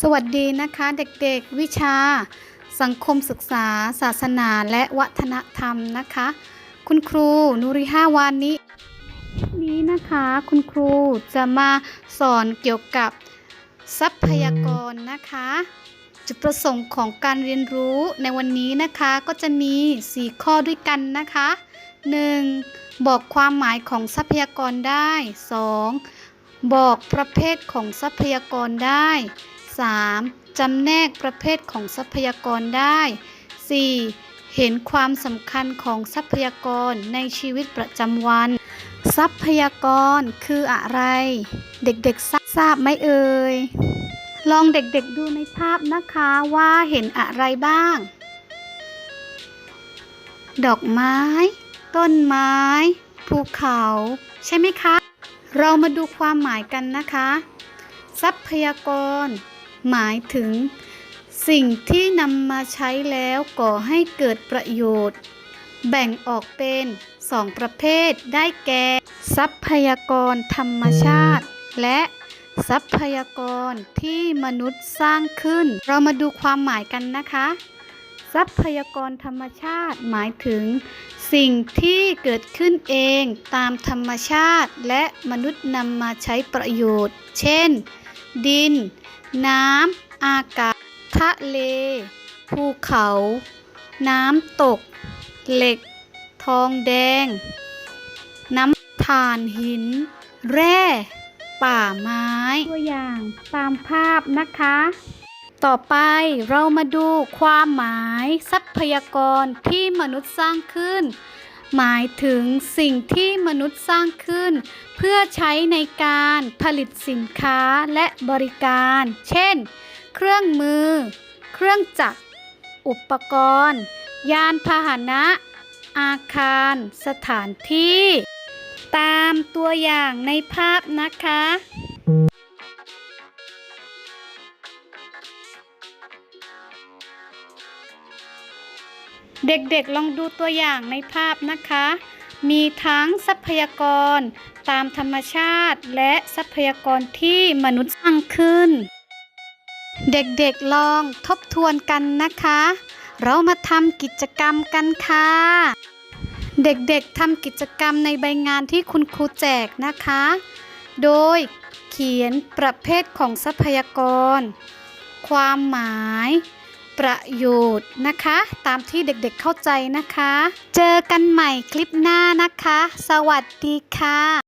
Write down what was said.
สวัสดีนะคะเด็กๆวิชา สังคมศึกษา ศาสนาและวัฒนธรรมนะคะ คุณครูนุริฮาวานินี้นะคะคุณครูจะมาสอนเกี่ยวกับทรัพยากรนะคะ จุดประสงค์ของการเรียนรู้ในวันนี้นะคะก็จะมี 4 ข้อด้วยกันนะคะ 1. บอกความหมายของทรัพยากรได้ 2. บอกประเภทของทรัพยากรได้ 3. จำแนกประเภทของทรัพยากรได้ 4. เห็นความสำคัญของทรัพยากรในชีวิตประจำวัน ทรัพยากรคืออะไร เด็กๆทราทราบไหมเอ่ย ลองเด็กๆดูในภาพนะคะว่าเห็นอะไรบ้าง ดอกไม้ ต้นไม้ ภูเขา ใช่ไหมคะ เรามาดูความหมายกันนะคะ ทรัพยากร หมายถึง สิ่งที่นำมาใช้แล้วก่อให้เกิดประโยชน์ แบ่งออกเป็นสองประเภทได้แก่ ทรัพยากรธรรมชาติ และทรัพยากรที่มนุษย์สร้างขึ้น เรามาดูความหมายกันนะคะ ทรัพยากรธรรมชาติหมายถึง สิ่งที่เกิดขึ้นเองตามธรรมชาติ และมนุษย์นำมาใช้ประโยชน์ เช่น ดิน น้ำ อากาศ ทะเล ภูเขา น้ำตก เหล็ก ทองแดง น้ำถ่านหิน แร่ ป่าไม้ ตัวอย่างตามภาพนะคะ ต่อไปเรามาดูความหมายทรัพยากรที่มนุษย์สร้างขึ้น หมายถึงสิ่งที่มนุษย์สร้างขึ้น เพื่อใช้ในการผลิตสินค้าและบริการ เช่น เครื่องมือ เครื่องจักร อุปกรณ์ ยานพาหนะ อาคาร สถานที่ ตามตัวอย่างในภาพนะคะ เด็กๆลองดูตัวอย่างในภาพนะคะ มีทั้งทรัพยากรตามธรรมชาติ และทรัพยากรที่มนุษย์สร้างขึ้น เด็กๆลองทบทวนกันนะคะ เรามาทำกิจกรรมกันค่ะ เด็กๆทำกิจกรรมในใบงานที่คุณครูแจกนะคะ โดยเขียนประเภทของทรัพยากร ความหมาย ประโยชน์นะคะ ตามที่เด็กๆเข้าใจนะคะ เจอกันใหม่คลิปหน้านะคะ สวัสดีค่ะ